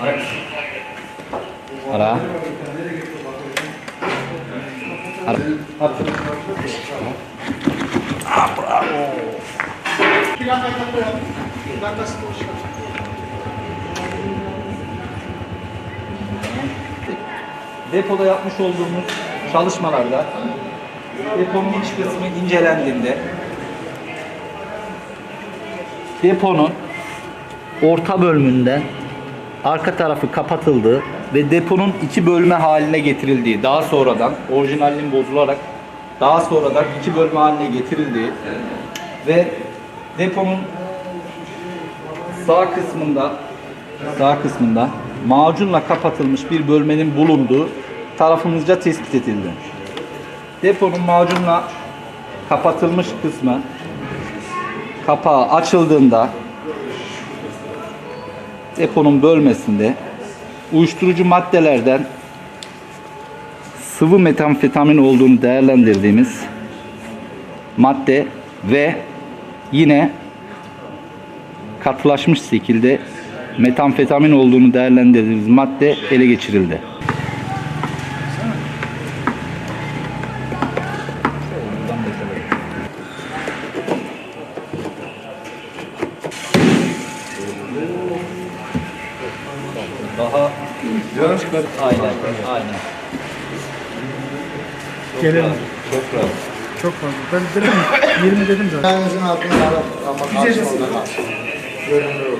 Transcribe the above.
Ara. Ara. Ah, bravo. Kinakailan Depoda yapmış olduğumuz çalışmalarda deponun iç kısmı incelendiğinde deponun orta bölümünden arka tarafı kapatıldığı ve deponun iki bölme haline getirildiği daha sonradan orijinalinin bozularak daha sonradan iki bölme haline getirildiği ve deponun sağ kısmında sağ kısmında macunla kapatılmış bir bölmenin bulunduğu tarafımızca tespit edildi. Deponun macunla kapatılmış kısmı kapağı açıldığında deponun bölmesinde uyuşturucu maddelerden sıvı metamfetamin olduğunu değerlendirdiğimiz madde ve yine katılaşmış şekilde metamfetamin olduğunu değerlendirdiğimiz madde ele geçirildi. Daha çıkar. Aynen, aynen. Gelelim. Çok rahat. Çok fazla. Ben dedim 20 dedim zaten. Ayağınızın altına alıp ama karşı. Görünür olur.